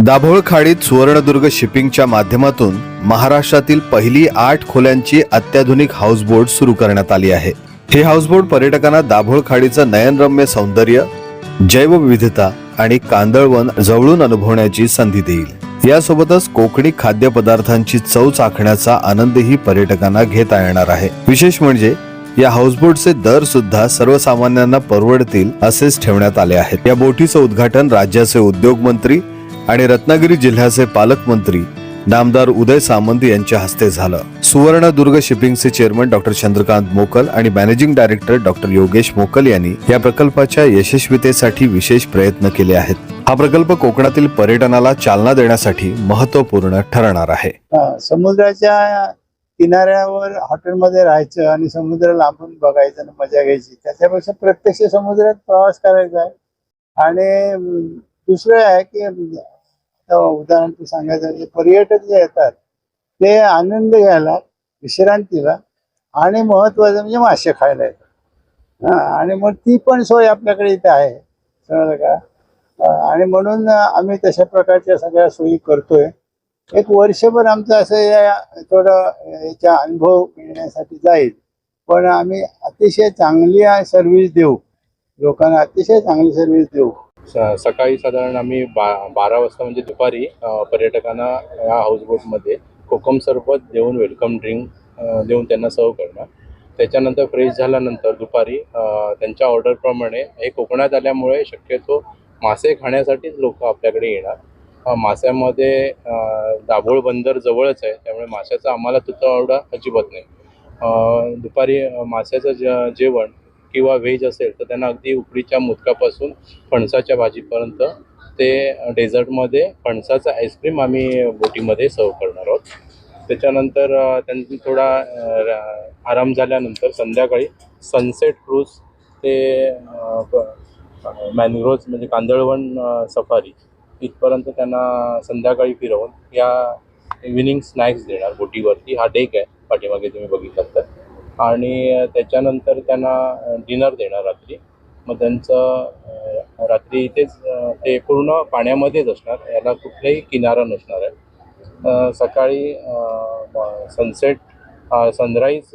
दाभोळ खाडीत सुवर्णदुर्ग शिपिंगच्या माध्यमातून महाराष्ट्रातील पहिली आठ खोल्यांची अत्याधुनिक हाऊसबोट सुरू करण्यात आली आहे. हे हाऊसबोट पर्यटकांना दाभोळ खाडीचं नयनरम्य सौंदर्य जैवविविधता आणि कांदळवन जवळून अनुभवण्याची संधी देईल. यासोबतच कोकणी खाद्यपदार्थांची चव चाखण्याचा आनंदही पर्यटकांना घेता येणार आहे. विशेष म्हणजे या हाऊसबोटचे दर सुद्धा सर्वसामान्यांना परवडतील असेच ठेवण्यात आले आहेत. या बोटीचं उद्घाटन राज्याचे उद्योग मंत्री आणि रत्नागिरी जिल्ह्याचे पालकमंत्री नामदार उदय सामंत यांच्या हस्ते झालं. सुवर्णदुर्ग शिपिंगचे चेअरमन डॉक्टर चंद्रकांत मोकल आणि मॅनेजिंग डायरेक्टर डॉक्टर योगेश मोकल यांनी या प्रकल्पाच्या यशस्वीतेसाठी विशेष प्रयत्न केले आहेत. हा प्रकल्प कोकणातील पर्यटनाला चालना देण्यासाठी महत्त्वपूर्ण ठरणार आहे. समुद्राच्या किनाऱ्यावर हॉटेलमध्ये राहायचं आणि समुद्र लांबून बघायचं आणि मजा घ्यायची त्याच्यापेक्षा प्रत्यक्ष समुद्रात प्रवास करायचा आहे. आणि दुसरं आहे की आता उदाहरण सांगायचं पर्यटक जे येतात ते आनंद घ्यायला विश्रांतीला आणि महत्वाचं म्हणजे मासे खायला येतात. आणि मग ती पण सोय आपल्याकडे इथे आहे. समजलं का? आणि म्हणून आम्ही तशा प्रकारच्या सगळ्या सोयी करतोय. एक वर्षभर आमचं असं या थोडं याचा अनुभव मिळण्यासाठी जाईल. पण आम्ही अतिशय चांगली सर्व्हिस देऊ. लोकांना अतिशय चांगली सर्व्हिस देऊ. स- सकाळी साधारण आम्ही बा बारा वाजता म्हणजे दुपारी पर्यटकांना या हाऊसबोटमध्ये कोकम सरबत देऊन वेलकम ड्रिंक देऊन त्यांना सर्व करणार. त्याच्यानंतर फ्रेश झाल्यानंतर दुपारी त्यांच्या ऑर्डरप्रमाणे हे कोकणात आल्यामुळे शक्यतो मासे खाण्यासाठीच लोक आपल्याकडे येणार. माश्यामध्ये दाभोळ बंदर जवळच आहे त्यामुळे माशाचा आम्हाला तुतवडा अजिबात नाही. दुपारी माश्याचं माशाचं जे जेवण किंवा व्हेज असेल तर त्यांना अगदी उकडीच्या मुदकापासून फणसाच्या भाजीपर्यंत ते डेझर्टमध्ये फणसाचं आईस्क्रीम आम्ही बोटीमध्ये सर्व करणार आहोत. त्याच्यानंतर त्यांनी थोडा रा- आराम झाल्यानंतर संध्याकाळी सनसेट क्रूज ते मॅनग्रोव्ज म्हणजे कांदळवन सफारी इथपर्यंत त्यांना संध्याकाळी फिरवून या इव्हिनिंग स्नॅक्स देणार बोटीवरती. हा डेक आहे पाठीमागे तुम्ही बघितलात तर. आणि त्याच्यानंतर त्यांना डिनर देणार रात्री. मग त्यांचं रात्री इथेच ते पूर्ण पाण्यामध्येच असणार. याला कुठलाही किनारा नसणार आहे सकाळी सनसेट सनराईज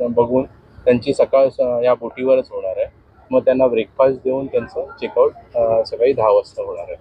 बघून त्यांची सकाळ स- या बोटीवरच होणार आहे. मग त्यांना ब्रेकफास्ट देऊन त्यांचं चेकआउट सकाळी दहा वाजता होणार आहे.